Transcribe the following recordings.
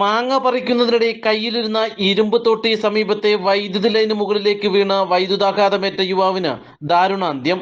മാങ്ങ പറിക്കുന്നതിനിടെ കയ്യിലിരുന്ന ഇരുമ്പ് തൊട്ടി സമീപത്തെ വൈദ്യുതി ലൈന് മുകളിലേക്ക് വീണ വൈദ്യുതാഘാതമേറ്റ യുവാവിന് ദാരുണാന്ത്യം.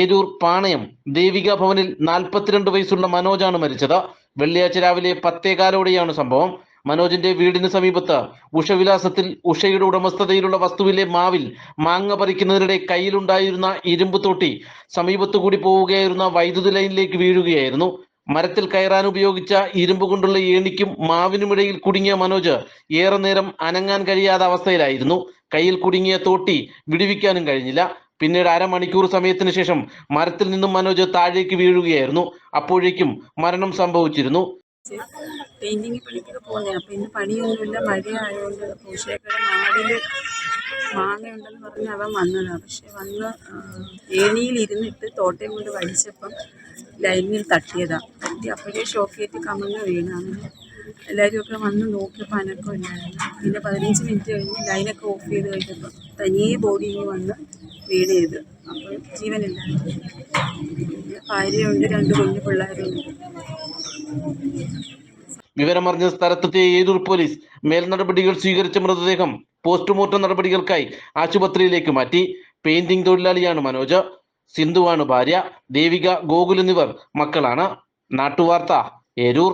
ഏരൂർ പാണയം ദേവിക ഭവനിൽ നാൽപ്പത്തിരണ്ട് വയസ്സുള്ള മനോജാണ് മരിച്ചത്. വെള്ളിയാഴ്ച രാവിലെ പത്തേകാലോടെയാണ് സംഭവം. മനോജിന്റെ വീടിന് സമീപത്ത് ഉഷവിലാസത്തിൽ ഉഷയുടെ ഉടമസ്ഥതയിലുള്ള വസ്തുവിലെ മാവിൽ മാങ്ങ പറിക്കുന്നതിനിടെ കയ്യിലുണ്ടായിരുന്ന ഇരുമ്പ് തൊട്ടി സമീപത്തുകൂടി പോവുകയായിരുന്ന വൈദ്യുതി ലൈനിലേക്ക് വീഴുകയായിരുന്നു. മരത്തിൽ കയറാൻ ഉപയോഗിച്ച ഇരുമ്പ് കൊണ്ടുള്ള ഏണിക്കും മാവിനുമിടയിൽ കുടുങ്ങിയ മനോജ് ഏറെ നേരം അനങ്ങാൻ കഴിയാത്ത അവസ്ഥയിലായിരുന്നു. കയ്യിൽ കുടുങ്ങിയ തോട്ടി വിടുവിക്കാനും കഴിഞ്ഞില്ല. പിന്നീട് അരമണിക്കൂർ സമയത്തിന് ശേഷം മരത്തിൽ നിന്നും മനോജ് താഴേക്ക് വീഴുകയായിരുന്നു. അപ്പോഴേക്കും മരണം സംഭവിച്ചിരുന്നു. പെയിന്റിങ് പണിക്കൊക്കെ പോകുന്നതാണ് അപ്പം ഇന്ന് പണിയൊന്നുമില്ല. മഴയായതുകൊണ്ട് പൂശേക്കട മാവിൽ മാങ്ങയുണ്ടെന്ന് പറഞ്ഞ് അവൻ വന്നതാണ് പക്ഷെ വന്ന് ഏണിയിൽ ഇരുന്നിട്ട് തോട്ടയും കൊണ്ട് വലിച്ചപ്പം ലൈനിൽ തട്ടിയതാണ് തട്ടി അപ്പോഴേ ഷോക്കേറ്റ് കമന്ന് വീണ് അങ്ങനെ എല്ലാവരും ഒക്കെ വന്ന് നോക്കിയപ്പോൾ അനക്കം ഉണ്ടായിരുന്നു. പിന്നെ പതിനഞ്ച് മിനിറ്റ് കഴിഞ്ഞ് ലൈനൊക്കെ ഓഫ് ചെയ്ത് കഴിഞ്ഞപ്പോൾ തനിയെ ബോഡി വന്ന് വീണ് ചെയ്ത് അപ്പോൾ ജീവനില്ലായിരുന്നു ഭാര്യയുണ്ട് രണ്ട് കുഞ്ഞു പിള്ളേരുണ്ട്. വിവരമറിഞ്ഞ സ്ഥലത്തെത്തിയ ഏരൂർ പോലീസ് മേൽനടപടികൾ സ്വീകരിച്ച മൃതദേഹം പോസ്റ്റ്മോർട്ടം നടപടികൾക്കായി ആശുപത്രിയിലേക്ക് മാറ്റി. പെയിന്റിംഗ് തൊഴിലാളിയാണ് മനോജ്. സിന്ധുവാണ് ഭാര്യ. ദേവിക ഗോകുൽ എന്നിവർ മക്കളാണ്. നാട്ടുവാർത്ത ഏരൂർ